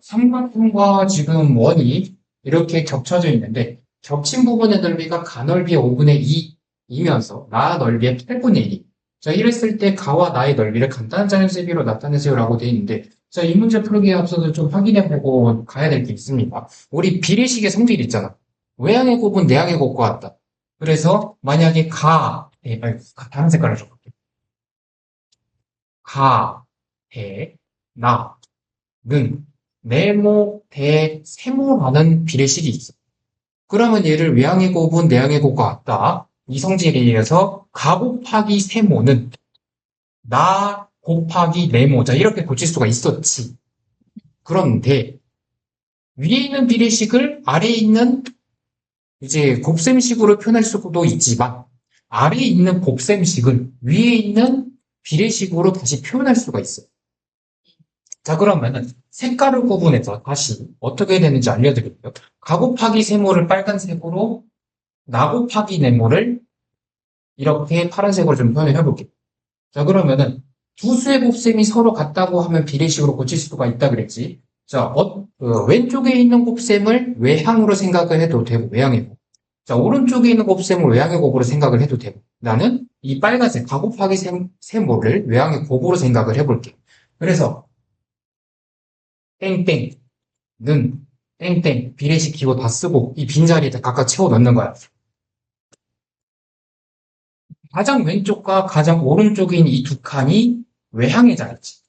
삼각형과 지금 원이 이렇게 겹쳐져 있는데 겹친 부분의 넓이가 가 넓이의 5분의 2이면서 나 넓이의 8분의 1이. 자, 이랬을 때 가와 나의 넓이를 간단한 자연세비로 나타내세요 라고 되어 있는데 자, 이 문제 풀기에 앞서서 좀 확인해보고 가야 될 게 있습니다. 우리 비례식의 성질 있잖아. 외항의 곱은 내항의 곱과 같다. 그래서 만약에 가, 에, 아니, 다른 색깔을 줘볼게. 가, 대, 나, 는, 네모, 대, 세모라는 비례식이 있어. 그러면 얘를 외항의 곱은 내항의 곱과 같다. 이 성질에 의해서 가 곱하기 세모는 나 곱하기 네모. 자, 이렇게 고칠 수가 있었지. 그런데 위에 있는 비례식을 아래에 있는 이제 곱셈식으로 표현할 수도 있지만 아래에 있는 곱셈식을 위에 있는 비례식으로 다시 표현할 수가 있어요. 자, 그러면은 색깔을 구분해서 다시 어떻게 되는지 알려드릴게요. 가 곱하기 세모를 빨간색으로 나 곱하기 네모를 이렇게 파란색으로 좀 표현을 해볼게요. 자, 그러면은 두 수의 곱셈이 서로 같다고 하면 비례식으로 고칠 수가 있다 그랬지. 자, 어, 그 왼쪽에 있는 곱셈을 외항으로 생각을 해도 되고, 곱. 자, 오른쪽에 있는 곱셈을 외항의 곱으로 생각을 해도 되고, 나는 이 빨간색 가 곱하기 세, 세모를 외항의 곱으로 생각을 해볼게. 그래서, 땡땡, 는, 땡땡, 비례식 기호 다 쓰고, 이 빈자리에다 각각 채워 넣는 거야. 가장 왼쪽과 가장 오른쪽에 있는 이두 칸이 외항의 자리지.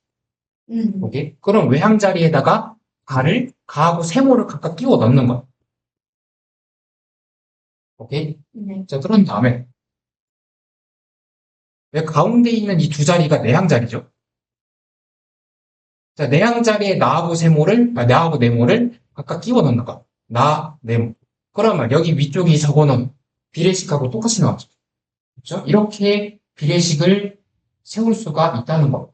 음. 오케이? 그럼 외항 자리에다가 가를, 가하고 세모를 각각 끼워 넣는 거야. 오케이? 네. 자, 그런 다음에, 왜 가운데 있는 이 두 자리가 내항 자리죠? 자, 내항 자리에 나하고 세모를, 아, 나하고 네모를 각각 끼워 넣는 거야. 나, 네모. 그러면 여기 위쪽에 적어놓은 비례식하고 똑같이 나왔죠. 그렇죠? 이렇게 비례식을 세울 수가 있다는 겁니다.